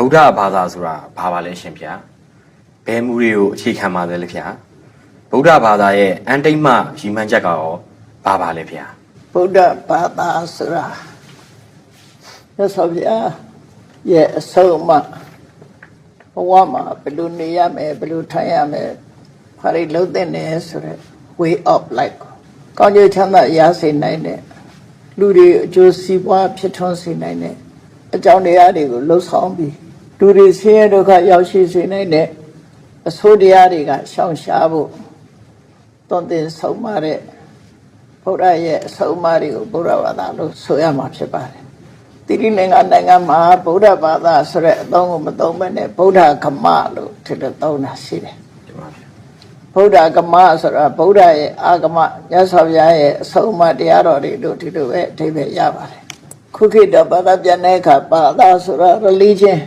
ဗုဒ္ဓဘာသာဆိုတာဘာပါလဲရှင်ဗျာဘယ်မူတွေကိုအခြေခံပါသလဲဗျာဗုဒ္ဓဘာသာရဲ့အန်တိတ်မရည်မှန်းချက်ကရောဘာပါလဲဗျာဗုဒ္ဓဘာသာဆိုတာရသော်ဗျာရဲ့အဆုံးအမဘဝမှာဘယ်လိုနေရမယ်ဘယ်လိုထိုင်ရမယ်ဘာတွေလုပ်သင့်တယ်ဆိုတဲ့ way of life ကိုကောင်းကျိုးချမ်းသာရစေနိုင်တဲ့လူတွေအကျိုးစီးပွားဖြစ်ထွန်းစေနိုင်တဲ့အကြောင်းတရားတွေကိုလှုပ်ဆောင်ပြီး လူတွေဆင်းရဲဒုက္ခရောက်ရှိစေနိုင်တဲ့အဆိုးတရားတွေကရှောင်ရှားဖို့တွန်တင်ဆုံးမတဲ့ဗုဒ္ဓရဲ့အဆုံးအမတွေကိုဗုဒ္ဓဘာသာလို့ဆိုရမှာဖြစ်ပါတယ်။တိရိလင်္ကာနိုင်ငံမှာဗုဒ္ဓဘာသာဆိုတဲ့အသုံးကိုမသုံးဘဲနဲ့ဗုဒ္ဓဂမလို့ထည့်တဲ့သုံးတာရှိတယ်ဒီမှာဗျာ။ဗုဒ္ဓဂမဆိုတာဗုဒ္ဓရဲ့အာဂမမြတ်စွာဘုရားရဲ့အဆုံးအမတရားတော်တွေလို့ဒီလိုပဲအဓိပ္ပာယ်ရပါတယ်။ခုခေတ်တော့ဘာသာပြန်တဲ့အခါဘာသာဆိုတာ religion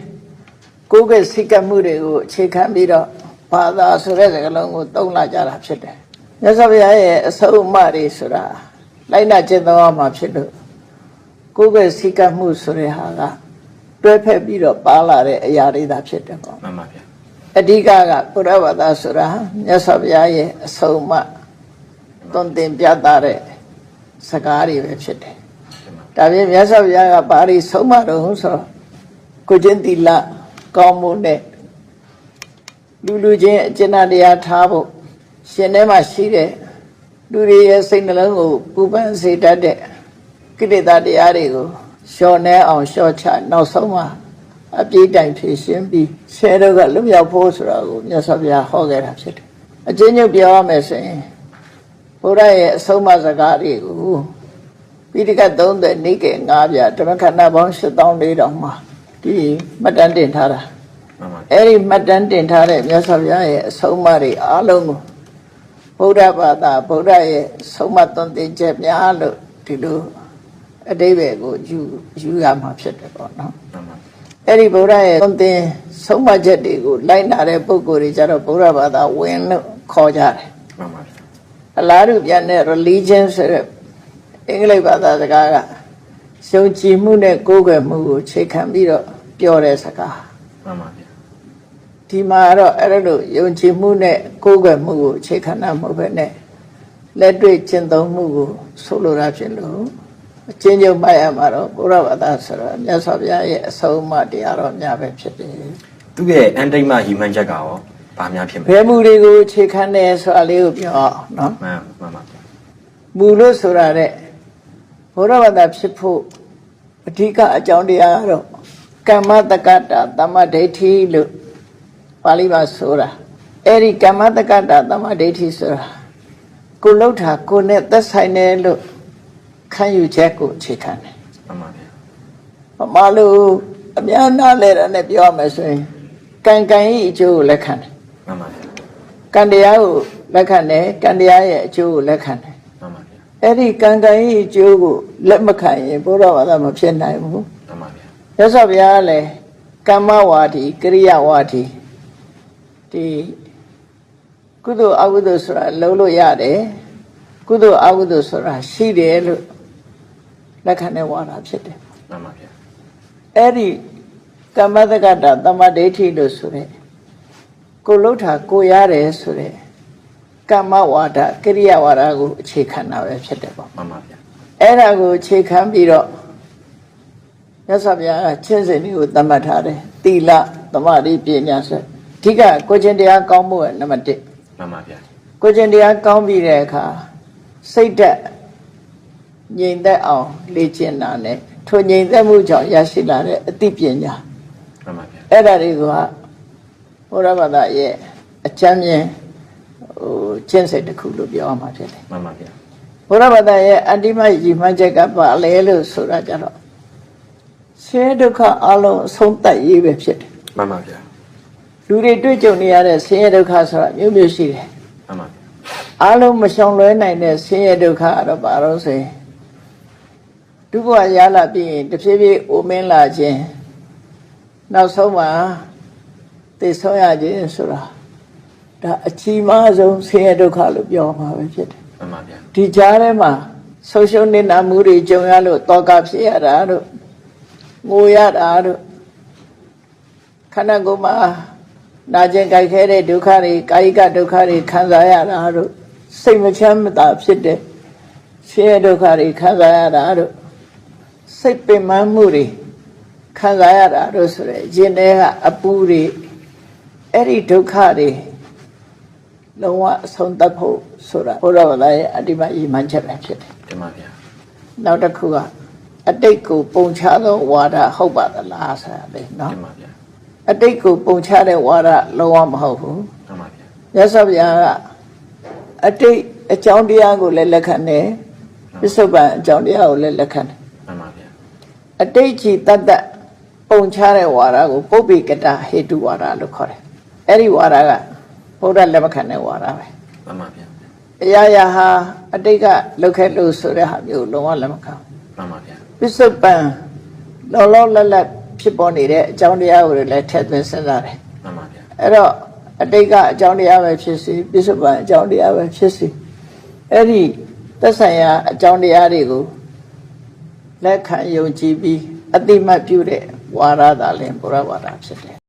ကိုယ်ကစိတ်ကပ်မှုတွေကိုအခြေခံပြီးတော့ဘာသာဆိုတဲ့စကားလုံးကိုသုံးလာကြတာဖြစ်တယ်။မြတ်စွာဘုရားရဲ့အဆုံးအမတွေဆိုတာလိုက်နာကျင့်သုံးရမှာဖြစ်လို့ကိုယ်ကစိတ်ကပ်မှုဆိုတဲ့ဟာကတွဲဖက်ပြီးတော့ပါလာတဲ့အရာတွေသာဖြစ်တယ်ပေါ့မှန်ပါဗျာ။အဓိကကဘုရားဘာသာဆိုတာမြတ်စွာဘုရားရဲ့အဆုံးအမသွန်သင်ပြသတဲ့စကားတွေပဲဖြစ်တယ်။ဒါပြင်မြတ်စွာဘုရားကဘာတွေဆုံးမတော့ဆိုတော့ကိုကျင့်သီလ ကောင်းမှုနဲ့လူလူချင်းအကျဉ်းတရားထားဖို့ရှင်ထဲမှာရှိတဲ့လူတွေရဲ့စိတ်နှလုံးကိုပူပန်စေတတ်တဲ့ကိလေသာတရားတွေကိုလျှော်နှဲအောင်လျှော့ချနောက်ဆုံးမှာအပြည့်တိုင်ဖြည့်ရှင်းပြီးဆဲတော့ကလွတ်မြောက်ဖို့ဆိုတာကိုမြတ်စွာဘုရားဟောခဲ့တာဖြစ်တယ်။အချင်းချင်းပြောရမယ်ဆိုရင်ဘုရားရဲ့အဆုံးအမစကားတွေကိုပိဋကတ်30နိကေ9ပြဓမ္မခန္ဓာပေါင်း8400မှာ ဒီမှတ်တမ်းတင်ထားတာမှန်ပါဗျာအဲ့ဒီမှတ်တမ်းတင်ထားတဲ့မြတ်စွာဘုရားရဲ့အဆုံးအမတွေအားလုံးကိုဗုဒ္ဓဘာသာဗုဒ္ဓရဲ့ဆုံးမသွန်သင်ချက်များလို့ဒီလိုအတိဘယ်ကိုယူယူရမှာဖြစ်တယ်ပေါ့နော်မှန်ပါအဲ့ဒီဗုဒ္ဓရဲ့သွန်သင်ဆုံးမချက်တွေကိုလိုက်နာတဲ့ပုဂ္ဂိုလ်တွေကြတော့ဗုဒ္ဓဘာသာဝင်လို့ခေါ်ကြတယ်မှန်ပါဗျာအလားတူပြန်တဲ့ religion ဆိုတဲ့အင်္ဂလိပ်ဘာသာစကားကယုံကြည်မှုနဲ့ကိုးကွယ်မှုကိုခြေခံပြီးတော့ ပြောတဲ့စကားမှန်ပါဗျာဒီမှာတော့အဲ့ဒါလို့ယုံကြည်မှုနဲ့ကိုးကွယ်မှုကိုအခြေခံတာမဟုတ်ပဲနဲ့လက်တွေ့ကျင့်သုံးမှုကိုဆိုလိုတာဖြစ်လို့အချင်းချင်းမှတ်ရမှာတော့ဘုရားဘာသာဆိုတော့မြတ်စွာဘုရားရဲ့အဆုံးအမတရားတော်များပဲဖြစ်တယ်သူ့ရဲ့အန်တိတ်မရည်မှန်းချက်ကရောဘာများဖြစ်မ။လဲဘယ်မူတွေကိုအခြေခံတယ်ဆိုတာလေးကိုပြောအောင်နော်မှန်မှန်ပါဗျာ။မူလို့ဆိုတာတဲ့ဘုရားဘာသာဖြစ်ဖို့အဓိကအကြောင်းတရားကတော့ ကမ္မတက္ကတာသမ္မာဒိဋ္ဌိလို့ပါဠိမှာဆိုတာအဲ့ဒီကမ္မတက္ကတာသမ္မာဒိဋ္ဌိဆိုတာကိုလှုပ်တာကိုနဲ့သက်ဆိုင်တယ်လို့ခံယူချက်ကိုအခြေခံတယ်မှန်ပါဗျာ။ဘာမှလို့အများနာလဲတာနဲ့ပြောရမယ်ဆိုရင်ကံကံဤအကျိုးကိုလက်ခံတယ်မှန်ပါဗျာ။ကံတရားကိုလက်ခံတယ်ကံတရားရဲ့အကျိုးကိုလက်ခံတယ်မှန်ပါဗျာ။အဲ့ဒီကံကံဤအကျိုးကိုလက်မခံရင်ဘုရားဘာသာမဖြစ်နိုင်ဘူးမှန်ပါဗျာ။ ရသော်ဘုရားကလည်းကမ္မဝါဒီကရိယဝါဒီဒီကုသိုလ်အကုသိုလ်ဆိုတာလုံးလို့ရတယ်ကုသိုလ်အကုသိုလ်ဆိုတာရှိတယ်လို့လက်ခံတဲ့ဝါဒဖြစ်တယ်မှန်ပါဗျာအဲ့ဒီကမ္မတက္ကတာတမ္မဒိဋ္ဌိလို့ဆိုတဲ့ကိုလှုပ်တာကိုရတယ်ဆိုတဲ့ကမ္မဝါဒကရိယဝါဒကိုအခြေခံတာပဲဖြစ်တယ်ပေါ့မှန်ပါဗျာအဲ့ဒါကိုအခြေခံပြီးတော့ မြတ်စွာဘုရားကချင်းစင်လေးကိုသတ်မှတ်ထားတယ်သီလသမာဓိပညာဆိုအဓိကကိုချင်းတရားကောင်းမှုရဲ့နံပါတ်1မှန်ပါဗျာကိုချင်းတရားကောင်းပြီးတဲ့အခါစိတ်သက်ငြိမ်သက်အောင်လေ့ကျင့်တာနဲ့ထိုငြိမ်သက်မှုကြောင့်ရရှိလာတဲ့အသိပညာမှန်ပါဗျာအဲ့ဒါတွေကဘုရားဘာသာရဲ့အချမ်းမြင်ဟိုကျင့်စိတ်တစ်ခုလို့ပြောရမှာဖြစ်တယ်မှန်ပါဗျာဘုရားဘာသာရဲ့အတ္တိမယီမှန်းချက်ကပါလဲလို့ဆိုတာကြတော့ ဆင်းရဲဒုက္ခအလုံးအဆုံးသတ်ရေးပဲဖြစ်တယ်မှန်ပါဗျာလူတွေတွေ့ကြုံနေရတဲ့ဆင်းရဲဒုက္ခဆိုတာမျိုးမျိုးရှိတယ်မှန်ပါဗျာအလုံးမရှောင်လွဲနိုင်တဲ့ဆင်းရဲဒုက္ခကတော့ဘာလို့ဆိုရင်ဒုက္ခရလာပြီးရင်တဖြည်းဖြည်းအိုမင်းလာခြင်းနောက်ဆုံးမှာသိဆုံးရခြင်းဆိုတာဒါအကြီးမားဆုံးဆင်းရဲဒုက္ခလို့ပြောမှာပဲဖြစ်တယ်မှန်ပါဗျာဒီကြားထဲမှာဆုံးရှုံးနေတာမှုတွေကြုံရလို့တောကဖြစ်ရတာတို့ ငိုရတာတို့ခန္ဓာကိုယ်မှာနာကျင်ကြိုက်ခဲတဲ့ဒုက္ခတွေကာယကဒုက္ခတွေခံစားရတာတို့စိတ်မချမ်းမသာဖြစ်တဲ့ဆင်းရဲဒုက္ခတွေခံစားရတာတို့စိတ်ပင်ပန်းမှုတွေခံစားရတာတို့ဆိုရယ်ရင်ထဲကအပူတွေအဲ့ဒီဒုက္ခတွေလုံးဝအဆုံးသတ်ဖို့ဆိုတာဘုရားဗလာရဲ့အတ္တိမဤမှန်ချက်ပဲဖြစ်တယ်တင်ပါဗျာနောက်တစ်ခုက အတိတ်ကိုပုံချသောဝါဒဟုတ်ပါသလားဆိုတာလေနော်တင်ပါဗျာအတိတ်ကိုပုံချတဲ့ဝါဒလုံးဝမဟုတ်ဘူးတင်ပါဗျာမြတ်စွာဘုရားကအတိတ်အကြောင်းတရားကိုလည်းလက်ခံတယ်ပစ္စုပန်အကြောင်းတရားကိုလည်းလက်ခံတယ်တင်ပါဗျာအတိတ်ကြီးတတ်တတ်ပုံချတဲ့ဝါဒကိုပုပ္ပိကတဟေတုဝါဒလို့ခေါ်တယ်အဲ့ဒီဝါဒကဘုရားလက်မခံတဲ့ဝါဒပဲတင်ပါဗျာအရာရာဟာအတိတ်ကလောက်ခဲ့လို့ဆိုတဲ့ဟာမျိုးလုံးဝလက်မခံဘူးတင်ပါဗျာ ပစ္စုပန်လောလောလတ်လတ်ဖြစ်ပေါ်နေတဲ့အကြောင်းတရားကိုလည်းထည့်သွင်းစဉ်းစားတယ်တင်ပါဗျာအဲ့တော့အတိတ်ကအကြောင်းတရားပဲဖြစ်စီပစ္စုပန်အကြောင်းတရားပဲဖြစ်စီအဲ့ဒီသက်ဆိုင်ရာအကြောင်းတရားတွေကိုလက်ခံယုံကြည်ပြီးအတိမတ်ပြုတဲ့ဝါရသာလင်ဘုရားဝါဒဖြစ်တယ်